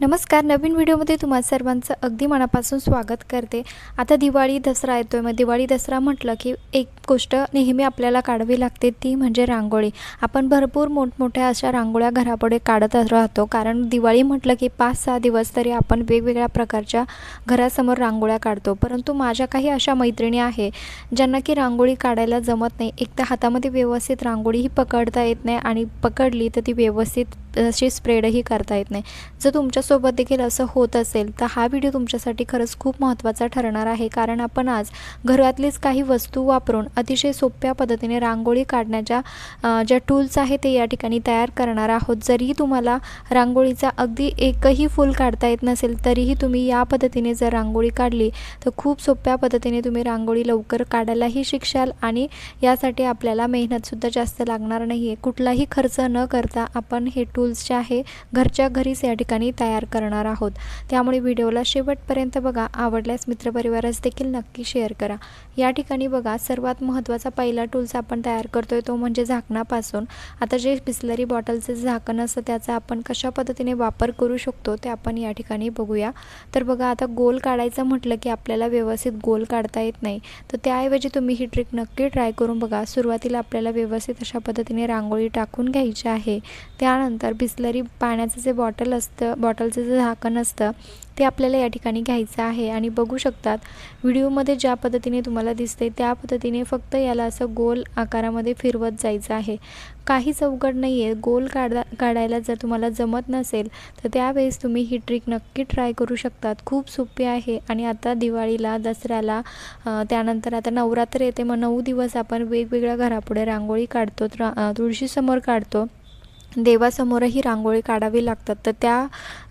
नमस्कार नवीन व्हिडिओमध्ये तुम्हा सर्वांचं अगदी मनापासून स्वागत करते. आता दिवाळी दसरा येतो आहे मग दिवाळी दसरा म्हटलं की एक गोष्ट नेहमी आपल्याला काढावी लागते ती म्हणजे रांगोळी. आपण भरपूर मोठमोठ्या अशा रांगोळ्या घरापुढे काढत राहतो. कारण दिवाळी म्हटलं की पाच सहा दिवस तरी आपण वेगवेगळ्या प्रकारच्या घरासमोर रांगोळ्या काढतो. परंतु माझ्या काही अशा मैत्रिणी आहे ज्यांना की रांगोळी काढायला जमत नाही. एक तर हातामध्ये व्यवस्थित रांगोळीही पकडता येत नाही आणि पकडली तर ती व्यवस्थित अशी स्प्रेडही करता येत नाही. जर तुमच्यासोबत देखील असं होत असेल तर हा व्हिडिओ तुमच्यासाठी खरंच खूप महत्त्वाचा ठरणार आहे. कारण आपण आज घरातलीच काही वस्तू वापरून अतिशय सोप्या पद्धतीने रांगोळी काढण्याच्या ज्या टूल्स आहेत ते या ठिकाणी तयार करणार आहोत. जरी तुम्हाला रांगोळीचा अगदी एकही फूल काढता येत नसेल तरीही तुम्ही या पद्धतीने जर रांगोळी काढली तर खूप सोप्या पद्धतीने तुम्ही रांगोळी लवकर काढायलाही शिकशाल आणि यासाठी आपल्याला मेहनतसुद्धा जास्त लागणार नाही आहे कुठलाही खर्च न करता आपण हे टूल्स जे आहे घरच्या घरीच या ठिकाणी तयार करणार आहोत. त्यामुळे व्हिडिओला शेवटपर्यंत बघा. आवडल्यास मित्रपरिवारास देखील नक्की शेअर करा. या ठिकाणी बघा सर्वात महत्त्वाचा पहिला टूल्स आपण तयार करतोय तो म्हणजे झाकणापासून. आता जे बिस्लरी बॉटलचं झाकण असतं त्याचा आपण कशा पद्धतीने वापर करू शकतो ते आपण या ठिकाणी बघूया. तर बघा आता गोल काढायचं म्हटलं की आपल्याला व्यवस्थित गोल काढता येत नाही. तर त्याऐवजी तुम्ही ही ट्रिक नक्की ट्राय करून बघा. सुरुवातीला आपल्याला व्यवस्थित अशा पद्धतीने रांगोळी टाकून घ्यायची आहे. त्यानंतर बिस्लरी पाण्याचं जे बॉटल असतं बॉटलचं जे झाकण असतं ते आपल्याला या ठिकाणी घ्यायचं आहे. आणि बघू शकतात व्हिडिओमध्ये ज्या पद्धतीने तुम्हाला दिसते त्या पद्धतीने फक्त याला असं गोल आकारामध्ये फिरवत जायचं आहे. काहीच अवघड नाही आहे गोल काढा काढायला जर तुम्हाला जमत नसेल तर त्यावेळेस तुम्ही ही ट्रिक नक्की ट्राय करू शकतात. खूप सोपी आहे. आणि आता दिवाळीला दसऱ्याला त्यानंतर आता नवरात्र येते मग नऊ दिवस आपण वेगवेगळ्या घरापुढे रांगोळी काढतो रा तुळशीसमोर काढतो. देवासमोरही रांगोळी काढावी लागतात. तर त्या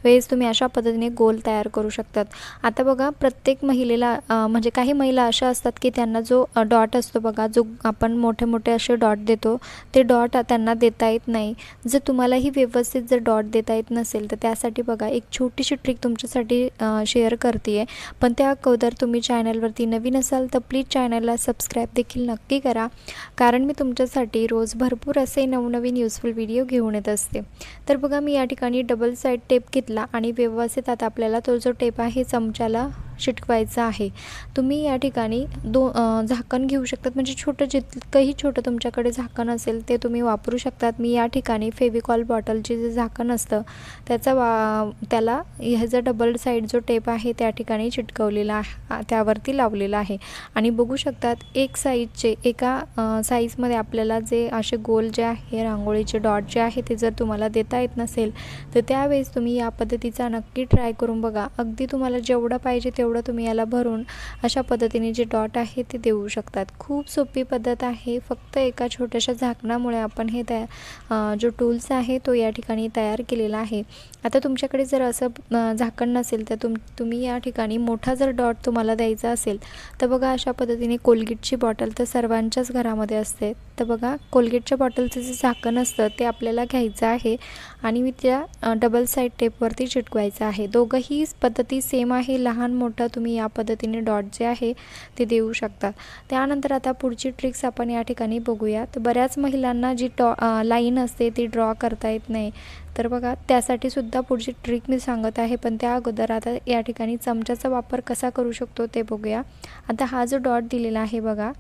वेळेस तुम्ही अशा पद्धतीने गोल तयार करू शकतात. आता बघा प्रत्येक महिलेला म्हणजे काही महिला अशा असतात की त्यांना जो डॉट असतो बघा जो आपण मोठे मोठे असे डॉट देतो ते डॉट त्यांना देता येत नाही. जर तुम्हालाही व्यवस्थित जर डॉट देता येत नसेल तर त्यासाठी बघा एक छोटीशी ट्रिक तुमच्यासाठी शेअर करते आहे पण त्या अगोदर तुम्ही चॅनलवरती नवीन असाल तर प्लीज चॅनलला सबस्क्राईब देखील नक्की करा. कारण मी तुमच्यासाठी रोज भरपूर असे नवनवीन युजफुल व्हिडिओ घेऊन येत असते. तर बघा मी या ठिकाणी डबल साईड टेप घेतला आणि व्यवस्थित आता आपल्याला तो जो टेप आहे चमच्याला शिटकवायचं आहे. तुम्ही या ठिकाणी दो झाकण घेऊ शकतात. म्हणजे छोटं जितकंही छोटं तुमच्याकडे झाकण असेल ते तुम्ही वापरू शकतात. मी या ठिकाणी फेविकॉल बॉटलचे जे झाकण असतं त्याचा वा त्याला ह्याचा डबल साईड जो टेप आहे त्या ठिकाणी चिटकवलेला आहे त्यावरती लावलेला आहे. आणि बघू शकतात एक साईजचे एका साईजमध्ये आपल्याला जे असे गोल जे आहे रांगोळीचे डॉट जे आहे ते जर तुम्हाला देता येत नसेल तर त्यावेळेस तुम्ही या पद्धतीचा नक्की ट्राय करून बघा. अगदी तुम्हाला जेवढं पाहिजे ते तेवढं तुम्ही याला भरून अशा पद्धतीने जे डॉट आहे ते देऊ शकतात. खूप सोपी पद्धत आहे. फक्त एका छोट्याशा झाकणामुळे आपण हे त्या जो टूल्स आहे तो या ठिकाणी तयार केलेला आहे. आता तुमच्याकडे जर असं झाकण नसेल तर तुम तुम्ही या ठिकाणी मोठा जर डॉट तुम्हाला द्यायचा असेल तर बघा अशा पद्धतीने कोलगेटची बॉटल तर सर्वांच्याच घरामध्ये असते. तर बघा कोलगेटच्या बॉटलचं जे झाकण असतं ते आपल्याला घ्यायचं आहे. आणि मी त्या डबल साईड टेपवरती चिटकवायचं आहे. दोघंही पद्धती सेम आहे. लहान मोठं तुम्ही या पद्धतीने डॉट जे आहे ते देऊ शकतात. त्यानंतर आता पुढची ट्रिक्स आपण या ठिकाणी बघूया तर बऱ्याच महिलांना जी टॉ लाईन असते ती ड्रॉ करता येत नाही. तर बघा त्यासाठी सुद्धा पुढची ट्रिक मी सांगत आहे पण त्या अगोदर आता या ठिकाणी चमच्याचा वापर कसा करू शकतो ते बघूया. आता हा जो डॉट दिलेला आहे बघा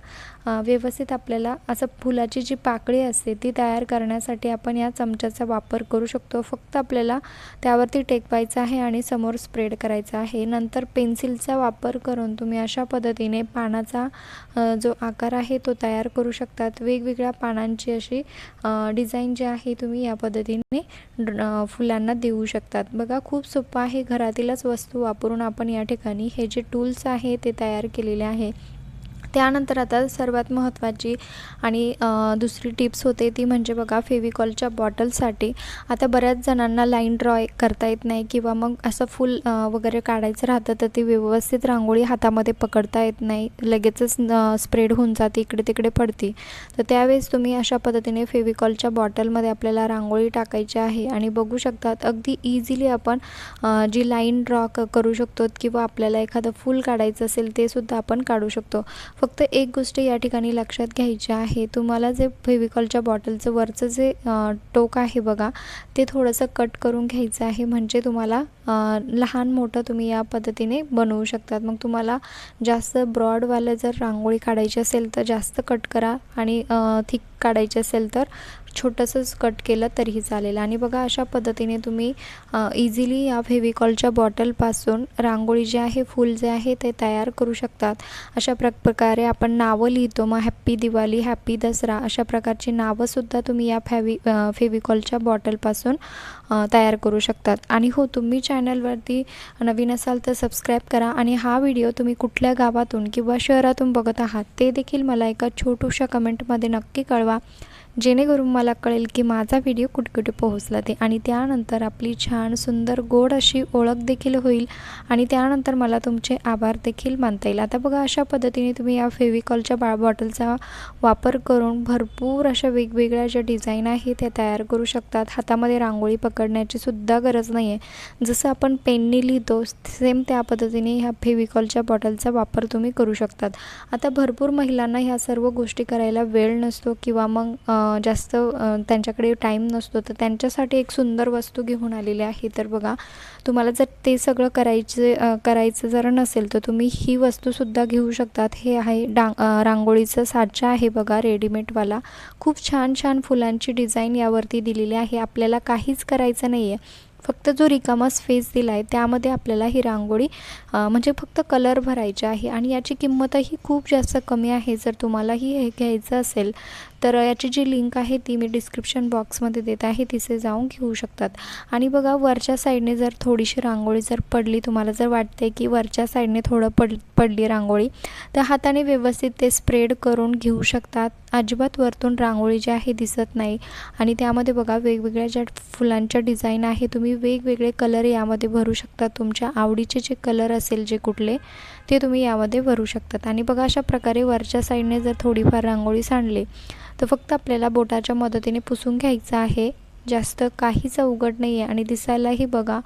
व्यवस्थित आपल्याला असं फुलाची जी पाकळी असते ती तयार करण्यासाठी आपण या चमच्याचा वापर करू शकतो. फक्त आपल्याला त्यावरती टेकवायचं आहे आणि समोर स्प्रेड करायचा आहे. नंतर पेन्सिलचा वापर करून तुम्ही अशा पद्धतीने पानाचा जो आकार आहे तो तयार करू शकतात. वेगवेगळ्या पानांची अशी डिझाईन जी आहे तुम्ही या पद्धतीने फुलांना देऊ शकतात. बघा खूप सोपं आहे. घरातीलच वस्तू वापरून आपण या ठिकाणी हे जे टूल्स आहे ते तयार केलेले आहे. त्यानंतर आता सर्वात महत्त्वाची आणि दुसरी टिप्स होते ती म्हणजे बघा फेविकॉलच्या बॉटलसाठी आता बऱ्याच जणांना लाईन ड्रॉ करता येत नाही किंवा मग असं फुल वगैरे काढायचं राहतं तर ती व्यवस्थित रांगोळी हातामध्ये पकडता येत नाही. लगेचच स्प्रेड होऊन जाते इकडे तिकडे पडते. तर त्यावेळेस तुम्ही अशा पद्धतीने फेविकॉलच्या बॉटलमध्ये आपल्याला रांगोळी टाकायची आहे आणि बघू शकतात अगदी इझिली आपण जी लाईन ड्रॉ क करू शकतो किंवा आपल्याला एखादं फूल काढायचं असेल ते सुद्धा आपण काढू शकतो. फक्त एक गोष्ट या ठिकाणी लक्षात घ्यायची आहे. तुम्हाला जे फेविकॉलच्या बॉटलचं वरचं जे टोक आहे बघा ते थोडंसं कट करून घ्यायचं आहे. म्हणजे तुम्हाला लहान मोठं तुम्ही या पद्धतीने बनवू शकतात. मग तुम्हाला जास्त ब्रॉडवालं जर रांगोळी काढायची असेल तर जास्त कट करा आणि थिक काढायची असेल तर छोटंसंच कट केलं तरीही चालेल. आणि बघा अशा पद्धतीने तुम्ही इझिली या फेविकॉलच्या बॉटलपासून रांगोळी जी आहे फूल जे आहे ते तयार करू शकतात. अशा प्र प्रकारे आपण नावं लिहितो. मग हॅप्पी दिवाळी हॅप्पी दसरा अशा प्रकारची नावंसुद्धा तुम्ही या फॅवी फेविकॉलच्या बॉटलपासून तयार करू शकतात. आणि हो तुम्ही चॅनलवरती नवीन असाल तर सबस्क्राईब करा. आणि हा व्हिडिओ तुम्ही कुठल्या गावातून किंवा शहरातून बघत आहात ते देखील मला एका छोटूशा कमेंटमध्ये नक्की कळवा. जेणेकरून मला कळेल की माझा व्हिडिओ कुठकुठे पोहोचला ते. आणि त्यानंतर आपली छान सुंदर गोड अशी ओळख देखील होईल आणि त्यानंतर मला तुमचे आभार देखील मानता येईल. आता बघा अशा पद्धतीने तुम्ही या फेविकॉलच्या बा बॉटलचा वापर करून भरपूर अशा वेगवेगळ्या ज्या डिझाईन आहे त्या तयार करू शकतात. हातामध्ये रांगोळी पकडण्याची सुद्धा गरज नाही आहे जसं आपण पेनने लिहितो सेम त्या पद्धतीने ह्या फेविकॉलच्या बॉटलचा वापर तुम्ही करू शकतात. आता भरपूर महिलांना ह्या सर्व गोष्टी करायला वेळ नसतो किंवा मग जास्त त्यांच्याकडे टाईम नसतो तर त्यांच्यासाठी एक सुंदर वस्तू घेऊन आलेली आहे. तर बघा तुम्हाला जर ते सगळं करायचे करायचं जर नसेल तर तुम्ही ही वस्तूसुद्धा घेऊ शकतात. हे आहे डांग रांगोळीचं साचा आहे बघा रेडीमेडवाला खूप छान छान फुलांची डिझाईन यावरती दिलेली आहे. आपल्याला काहीच करायचं नाही आहे फक्त जो रिकामा स्पेस दिला आहे त्यामध्ये आपल्याला ही रांगोळी म्हणजे फक्त कलर भरायचे आहे आणि याची किंमतही खूप जास्त कमी आहे. जर तुम्हालाही हे घ्यायचं असेल तर याची जी लिंक आहे ती मी डिस्क्रिप्शन बॉक्समध्ये देत आहे. तिथे जाऊन घेऊ शकतात. आणि बघा वरच्या साईडने जर थोडीशी रांगोळी जर पडली तुम्हाला जर वाटते की वरच्या साईडने थोडं पड पडली रांगोळी तर हाताने व्यवस्थित ते स्प्रेड करून घेऊ शकतात. अजिबात वरतून रांगोळी जी आहे दिसत नाही. आणि त्यामध्ये बघा वेगवेगळ्या ज्या फुलांच्या डिझाईन आहे तुम्ही वेगवेगळे कलर यामध्ये भरू शकता. तुमच्या आवडीचे जे कलर असेल जे कुठले ते तुम्ही यामध्ये भरू शकतात. आणि बघा अशा प्रकारे वरच्या साईडने जर थोडीफार रांगोळी सांडली तर फक्त आपल्याला बोटाच्या मदतीने पुसून घ्यायचं आहे. जास्त काहीच अवघड नाही आहे आणि दिसायलाही बघा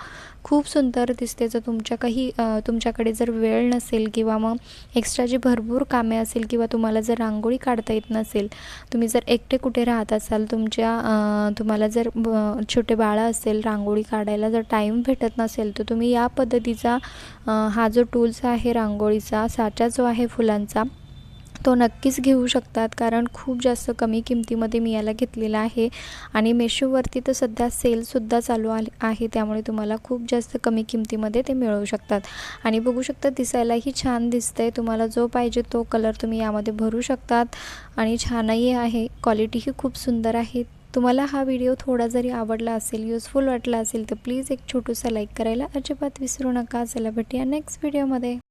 खूप सुंदर दिसते जर तुमच्या काही तुमच्याकडे जर वेळ नसेल किंवा मग एक्स्ट्रा जी भरपूर कामे असेल किंवा तुम्हाला जर रांगोळी काढता येत नसेल तुम्ही जर एकटे कुठे राहत असाल तुमच्या तुम्हाला जर ब- छोटे बाळं असेल रांगोळी काढायला जर टाईम भेटत नसेल तर तुम्ही या पद्धतीचा हा जो टूल्स आहे रांगोळीचा साचा जो आहे फुलांचा तो नक्कीच घेऊ शकतात कारण खूप जास्त कमी किमतीमध्ये मी याला घेतलेला आहे. आणि मेशोवरती तर सध्या सेलसुद्धा चालू आहे. त्यामुळे तुम्हाला खूप जास्त कमी किमतीमध्ये ते मिळवू शकतात. आणि बघू शकता दिसायलाही छान दिसतंय. तुम्हाला जो पाहिजे तो कलर तुम्ही यामध्ये भरू शकतात. आणि छानही आहे. क्वालिटीही खूप सुंदर आहे. तुम्हाला हा व्हिडिओ थोडा जरी आवडला असेल युजफुल वाटला असेल तर प्लीज एक छोटूसा लाईक करायला अजिबात विसरू नका. चला भेटूया नेक्स्ट व्हिडिओमध्ये